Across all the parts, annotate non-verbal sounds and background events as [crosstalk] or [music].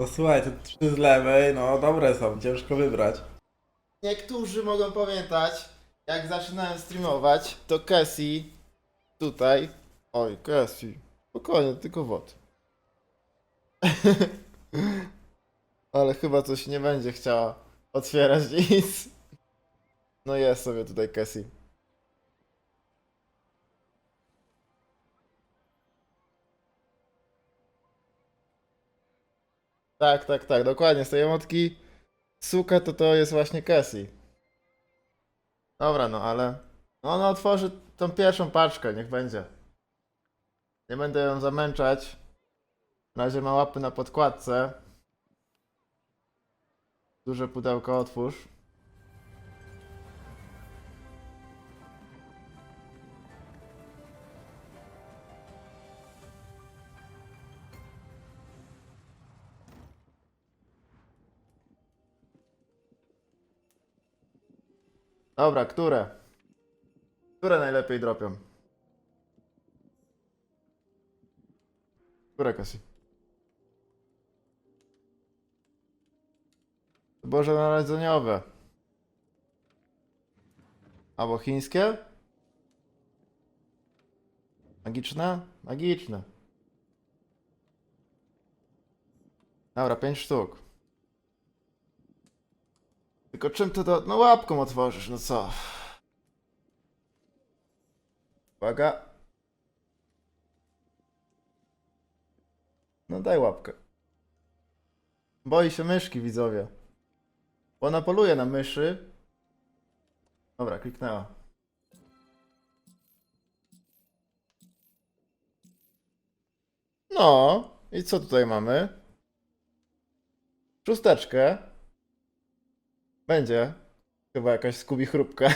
No słuchaj, trzy z lewej, no dobre są, ciężko wybrać. Niektórzy mogą pamiętać, jak zaczynałem streamować, to Cassie tutaj. Oj, Cassie. Spokojnie, tylko wod. [laughs] Ale chyba coś nie będzie chciała otwierać [laughs] nic. No jest sobie tutaj Cassie. Tak, tak, tak, dokładnie. Z tej emotki suka to to jest właśnie Cassie. Dobra, no ale... No ona otworzy tą pierwszą paczkę, niech będzie. Nie będę ją zamęczać. Na razie ma łapy na podkładce. Duże pudełko otwórz. Dobra, które? Które najlepiej dropią? Które kasy? Boże Narodzeniowe. Albo chińskie? Magiczne? Magiczne. Dobra, pięć sztuk. Tylko czym to... No łapką otworzysz, no co? Uwaga. No daj łapkę. Boi się myszki, widzowie. Bo ona poluje na myszy. Dobra, kliknęła. No, i co tutaj mamy? Szósteczkę. Będzie. Chyba jakaś skubi chrupka.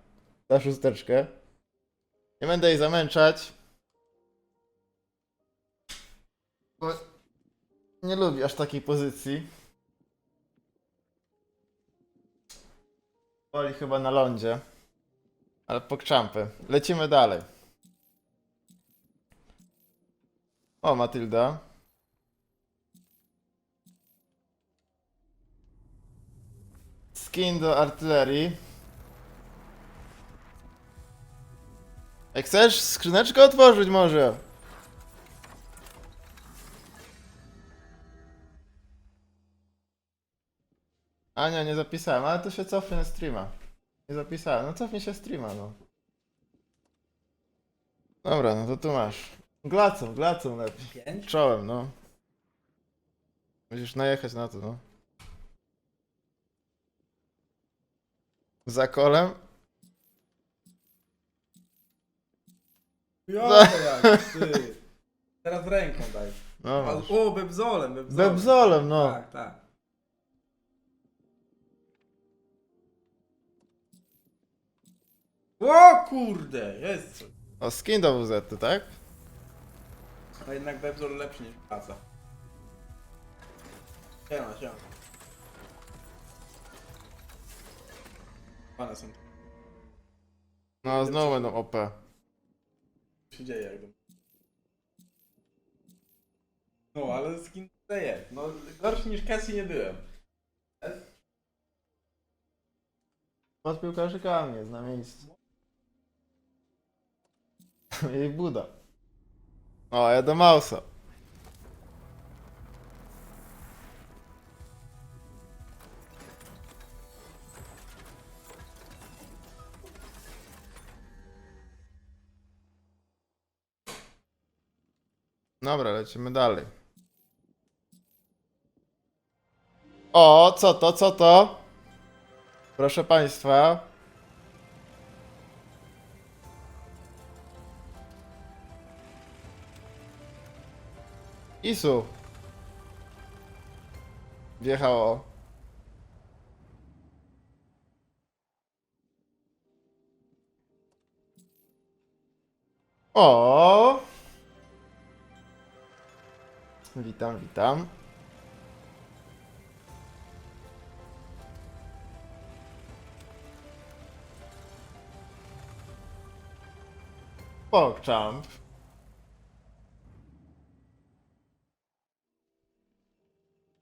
[laughs] Za szósteczkę. Nie będę jej zamęczać. Bo nie lubi aż takiej pozycji. Woli chyba na lądzie. Ale pokczampy. Lecimy dalej. O, Matylda. Skin do artylerii. Jak chcesz skrzyneczkę otworzyć może? Ania, nie zapisałem, ale to się cofnie na streama. Nie zapisałem, no cofnie się streama, no. Dobra, no to tu masz. Glacą, glacą lepiej. Pięć? Czołem, no. Musisz najechać na to, no. Za kolem? Jo, jak ty. Teraz ręką daj. No. O, bebzolem, bebzolem. Bebzolem, no. Tak, tak. O kurde, jest coś. O, skin do WZ, tak? A jednak bebzol lepszy niż praca. Siema, siema. Pane są. No, znowu będą OP. Co się dzieje jak to? No, ale skin jest. No, gorszy niż Cassie nie byłem. Pod piłkarzykami jest na miejscu. I Buda. O, ja do Mausa. Dobra, lecimy dalej. O, co to, co to? Proszę Państwa. Isu. Wjechało. O. Witam, witam. Pogchamp.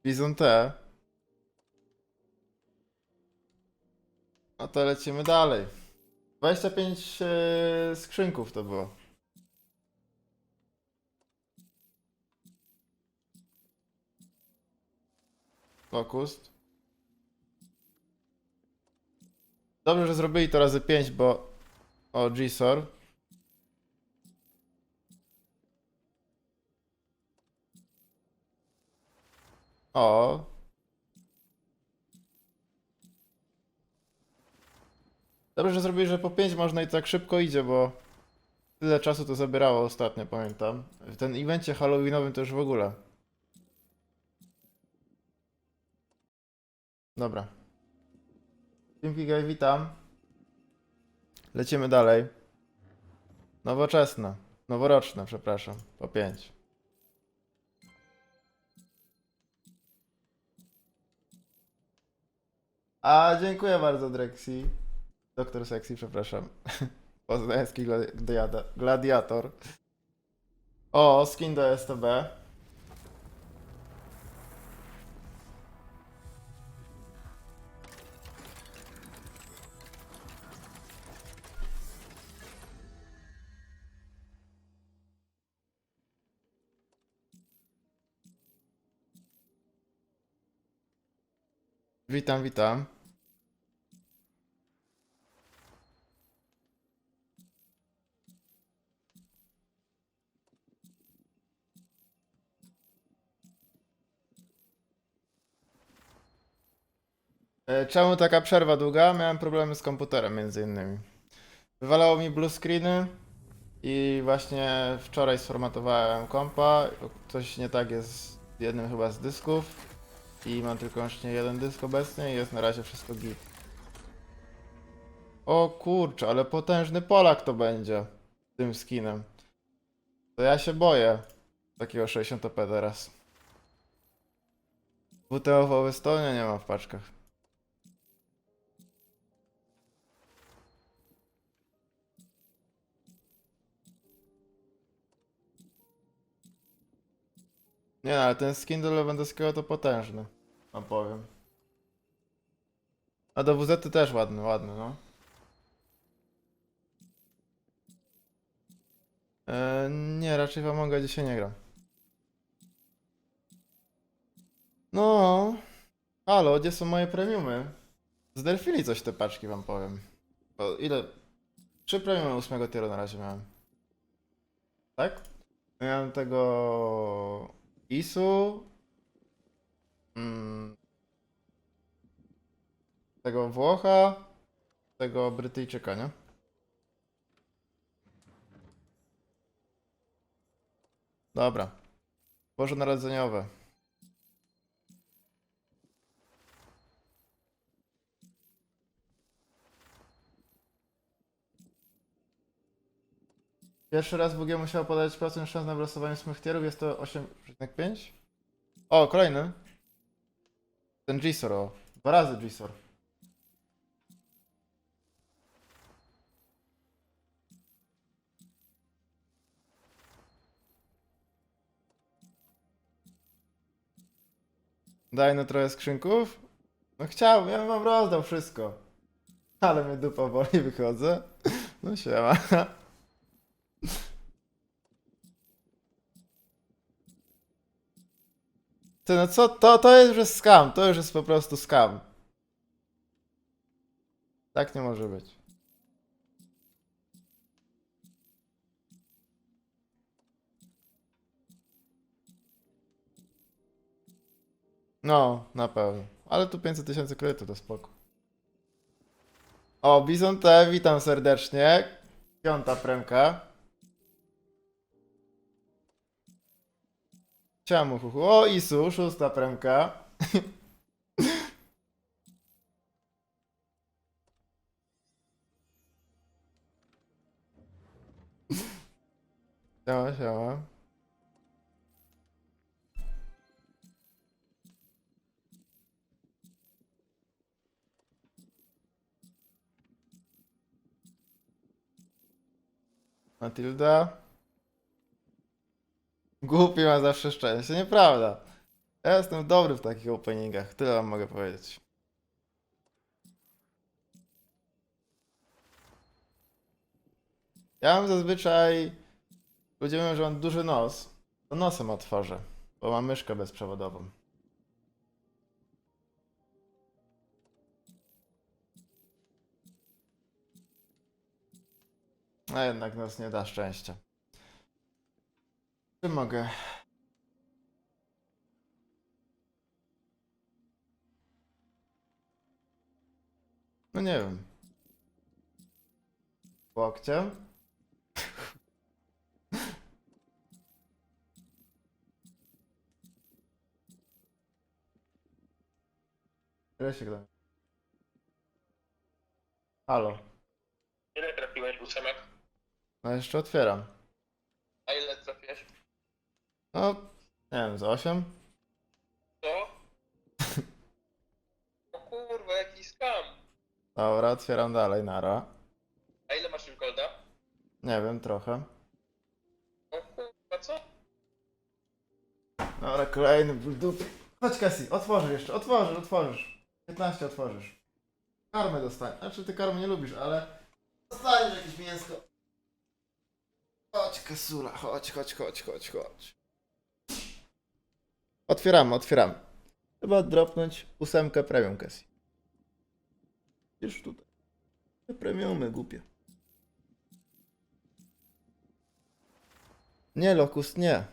Bizon T. No to lecimy dalej. 25 e, skrzynków to było. Focus. Dobrze, że zrobili to razy 5, bo... O, G-Sor. O. Dobrze, że zrobili, że po 5 można i tak szybko idzie, bo tyle czasu to zabierało ostatnio, pamiętam. W ten evencie halloweenowym to już w ogóle. Dobra. Dzięki, Gaj, witam. Lecimy dalej. Nowoczesne. Noworoczne, przepraszam. Po 5. A, dziękuję bardzo, Drexi. Doktor Sexy, przepraszam. [laughs] Poznański gladiator. gladiator. O, skin do STB. Witam, witam. E, Czemu taka przerwa długa? Miałem problemy z komputerem między innymi. Wywalało mi blue screeny i właśnie wczoraj sformatowałem kompa. Coś nie tak jest z jednym chyba z dysków i mam tylko łącznie jeden dysk obecnie i jest na razie wszystko git. O kurczę, ale potężny Polak to będzie tym skinem. To ja się boję takiego 60p teraz. WTO w Estonia nie ma w paczkach. Nie ale ten skin do Lewandowskiego to potężny. No powiem. A do WZ też ładny, ładny, no. E, nie, raczej w Amonga dzisiaj nie gram. No. Halo, gdzie są moje premiumy? Zdelfili coś te paczki, wam powiem. Ile? Trzy premiumy ósmego tieru na razie miałem. Tak? Miałem tego... Isu. Mm, tego Włocha. Tego Brytyjczyka, nie? Dobra. Boże Narodzeniowe. Pierwszy raz WG musiał podać procent szans na wylosowanie smuchtierów, jest to 8,5. O, kolejny. Ten Gisor, o. Dwa razy Gisor. Daj no trochę skrzynków? No chciałbym, ja bym wam rozdał wszystko. Ale mnie dupa boli, wychodzę. No siema. Ty, no co, to, to jest już scam, to już jest po prostu scam. Tak nie może być. No, na pewno. Ale tu 500 tysięcy kredytu to spoko. O, Bizon T, witam serdecznie. Piąta premka. Ciamu, huhu. O, Isu, szósta premka. [laughs] Siema, siema. Matilda. Głupi ma zawsze szczęście, nieprawda. Ja jestem dobry w takich openingach, tyle wam mogę powiedzieć. Ja mam zazwyczaj... Ludzie mówią, że mam duży nos. To nosem otworzę, bo mam myszkę bezprzewodową. A jednak nos nie da szczęścia. Czy mogę? No nie wiem. Łokciem? Ile się gra? Halo. Ile trafiłeś ósemek? No jeszcze otwieram. No, nie wiem, z 8? Co? [laughs] O kurwa, jaki skam. Dobra, otwieram dalej, nara. A ile masz już golda? Nie wiem, trochę. O kurwa, co? Dobra, kolejny ból dupy. Chodź Cassie, otworzysz jeszcze, otworzysz, otworzysz. 15 otworzysz. Karmę dostaniesz. Znaczy ty karmy nie lubisz, ale dostaniesz jakieś mięsko. Chodź Kasula, chodź, chodź, chodź, chodź, chodź. Otwieramy, otwieramy. Trzeba dropnąć ósemkę premium Cassie. Już tutaj. Te premiumy głupie. Nie, Lokus, nie.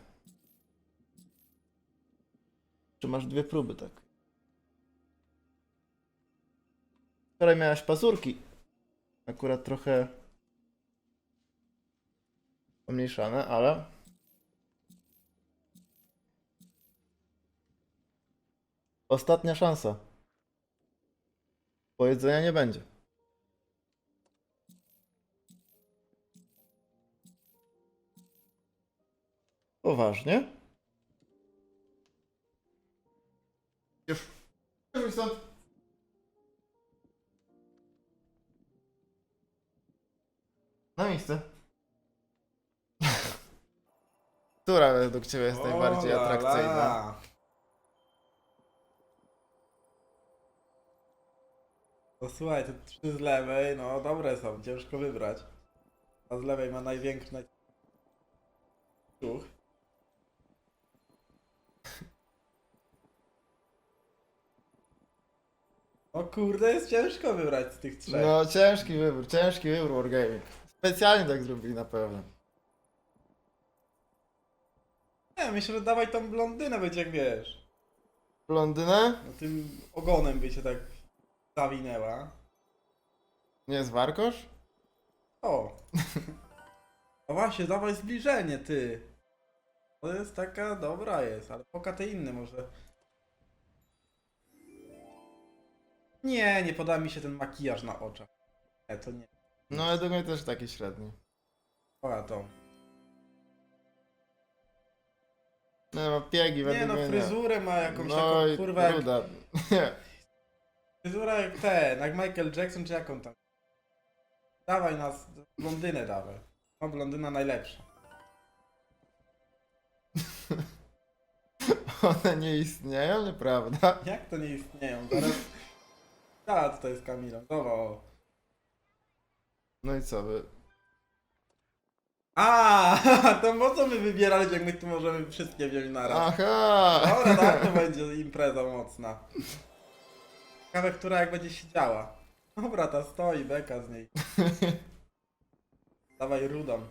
Czy masz dwie próby, tak? Wczoraj miałaś pazurki. Akurat trochę pomniejszane, ale. Ostatnia szansa. Pojedzenia nie będzie. Poważnie? Już. Już stąd. Na miejsce. [laughs] Która według Ciebie jest najbardziej atrakcyjna? No słuchaj, te trzy z lewej, no dobre są, ciężko wybrać. A z lewej ma największy naj... Ruch. O kurde, jest ciężko wybrać z tych trzech. No ciężki wybór, ciężki wybór Wargaming. Specjalnie tak zrobili na pewno. Nie, myślę, że dawaj tą blondynę, będzie jak wiesz. Blondynę? No tym ogonem by się tak zawinęła. Nie jest warkosz? O! [laughs] No właśnie, dawaj zbliżenie, ty. To jest taka dobra jest, ale poka te inne może. Nie, nie poda mi się ten makijaż na oczach. Nie, to nie. No według mnie też taki średni. Poka to. No ma piegi Nie według no, mnie fryzurę ma jakąś No taką, i kurwa, jak, ruda. [laughs] Nie. Fryzura jak ten, jak Michael Jackson, czy jaką tam. Dawaj nas, blondynę dawaj. No, blondyna najlepsza. [laughs] One nie istnieją, nieprawda? Jak to nie istnieją? Zaraz... A, tutaj jest Kamila. O. No i co wy? A, [laughs] to po co my wybierali, jak my tu możemy wszystkie wziąć na raz? Aha! Dobra, tak to [laughs] będzie impreza mocna. Ciekawe, która jak będzie siedziała. Dobra, ta stoi, beka z niej. [laughs] Dawaj rudą.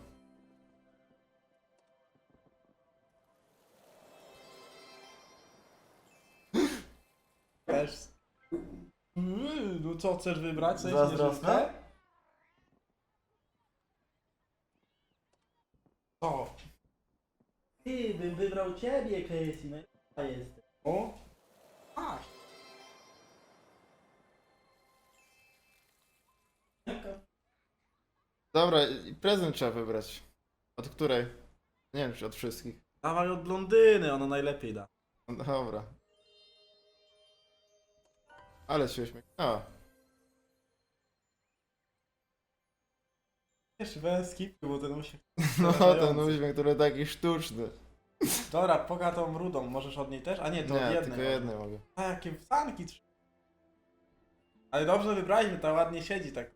Też. Mm, No co, chcesz wybrać? Coś Zazdrosna? Co? Ty, bym wybrał ciebie, Casey, no ja jestem. O? Dobra, i prezent trzeba wybrać. Od której? Nie wiem, czy od wszystkich. dawaj od blondyny, ona najlepiej da. No dobra. Ale się uśmiechnęła. Wiesz, bez skipu, bo ten uśmiech... [laughs] No ten uśmiech, który taki sztuczny. Dobra, poka tą rudą, możesz od niej też? A nie, to od Nie, jednej. tylko jednej mogę. A jakie sanki trz- Ale dobrze wybraliśmy, ta ładnie siedzi tak.